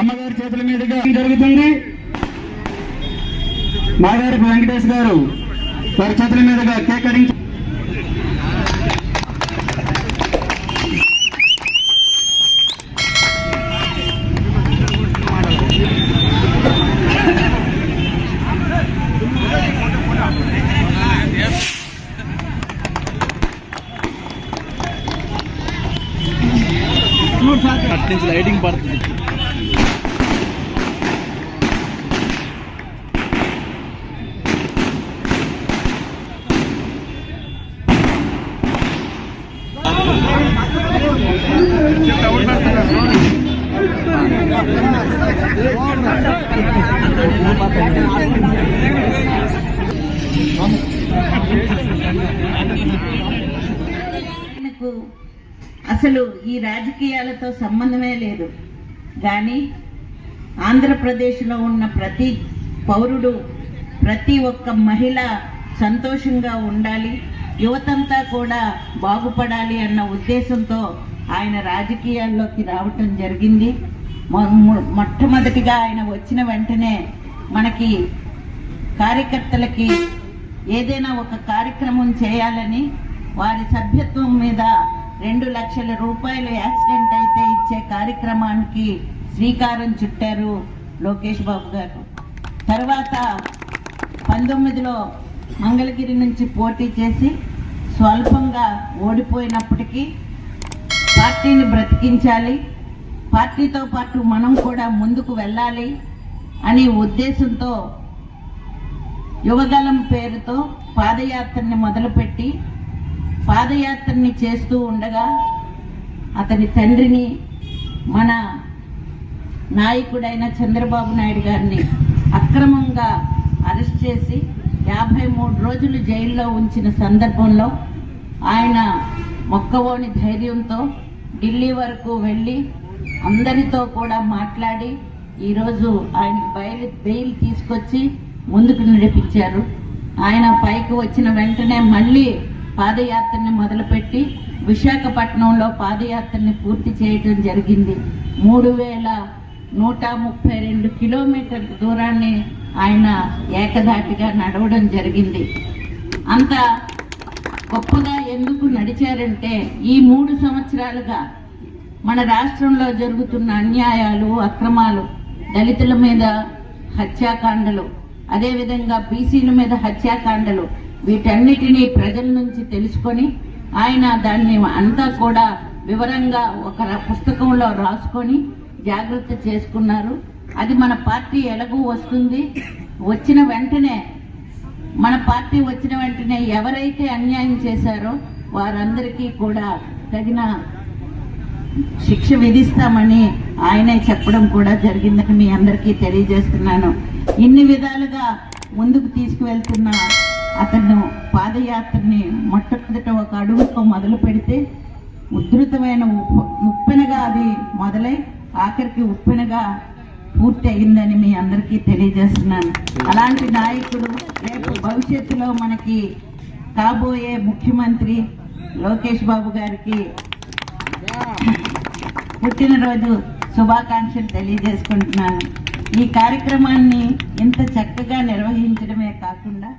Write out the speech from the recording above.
అమ్మగారి చేతుల మీదుగా జరుగుతుంది? మాగారి వెంకటేష్ గారు వారి చేతుల మీదుగా కేక్ అటు నుంచి లైటింగ్ పడుతుంది అసలు ఈ రాజకీయాలతో సంబంధమే లేదు. కానీ ఆంధ్రప్రదేశ్లో ఉన్న ప్రతి పౌరుడు ప్రతి ఒక్క మహిళ సంతోషంగా ఉండాలి యువతంతా కూడా బాగుపడాలి అన్న ఉద్దేశంతో ఆయన రాజకీయాల్లోకి రావటం జరిగింది. మొట్టమొదటిగా ఆయన వచ్చిన వెంటనే మనకి కార్యకర్తలకి ఏదైనా ఒక కార్యక్రమం చేయాలని వారి సభ్యత్వం మీద రెండు లక్షల రూపాయలు యాక్సిడెంట్ అయితే ఇచ్చే కార్యక్రమానికి శ్రీకారం చుట్టారు లోకేష్ బాబు గారు. తర్వాత పంతొమ్మిదిలో మంగళగిరి నుంచి పోటీ చేసి స్వల్పంగా ఓడిపోయినప్పటికీ పార్టీని బ్రతికించాలి పార్టీతో పాటు మనం కూడా ముందుకు వెళ్ళాలి అనే ఉద్దేశంతో యువగలం పేరుతో పాదయాత్రని మొదలుపెట్టి పాదయాత్రని చేస్తూ ఉండగా అతని తండ్రిని మన నాయకుడైన చంద్రబాబు నాయుడు గారిని అక్రమంగా అరెస్ట్ చేసి యాభై మూడు రోజులు జైల్లో ఉంచిన సందర్భంలో ఆయన మొక్కవోని ధైర్యంతో ఢిల్లీ వరకు వెళ్ళి అందరితో కూడా మాట్లాడి ఈరోజు ఆయన బయలు బెయిల్ తీసుకొచ్చి ముందుకు నడిపించారు. ఆయన పైకి వచ్చిన వెంటనే మళ్ళీ పాదయాత్రని మొదలుపెట్టి విశాఖపట్నంలో పాదయాత్రని పూర్తి చేయడం జరిగింది. మూడు వేల నూట ముప్పై రెండు కిలోమీటర్ల దూరాన్ని ఆయన ఏకధాటిగా నడవడం జరిగింది. అంత గొప్పగా ఎందుకు నడిచారంటే ఈ మూడు సంవత్సరాలుగా మన రాష్ట్రంలో జరుగుతున్న అన్యాయాలు అక్రమాలు దళితుల మీద హత్యాకాండలు అదేవిధంగా బీసీల మీద హత్యాకాండలు వీటన్నిటినీ ప్రజల నుంచి తెలుసుకొని ఆయన దాన్ని అంతా కూడా వివరంగా ఒక పుస్తకంలో రాసుకొని జాగ్రత్త చేసుకున్నారు. అది మన పార్టీ ఎలాగూ వస్తుంది? వచ్చిన వెంటనే మన పార్టీ వచ్చిన వెంటనే ఎవరైతే అన్యాయం చేశారో వారందరికీ కూడా తగిన శిక్ష విధిస్తామని ఆయనే చెప్పడం కూడా జరిగిందని మీ అందరికీ తెలియజేస్తున్నాను. ఇన్ని విధాలుగా ముందుకు తీసుకువెళ్తున్నా అతను పాదయాత్రని మొట్టమొదట ఒక అడుగుతో మొదలు పెడితే ఉధృతమైన ఉప్పు- ఉప్పెనగా అది మొదలై ఆఖరికి ఉప్పెనగా పూర్తి అయిందని మీ అందరికీ తెలియజేస్తున్నాను. అలాంటి నాయకుడు రేపు భవిష్యత్తులో మనకి కాబోయే ముఖ్యమంత్రి లోకేష్ బాబు గారికి పుట్టినరోజు శుభాకాంక్షలు తెలియజేసుకుంటున్నాను. ఈ కార్యక్రమాన్ని ఇంత చక్కగా నిర్వహించడమే కాకుండా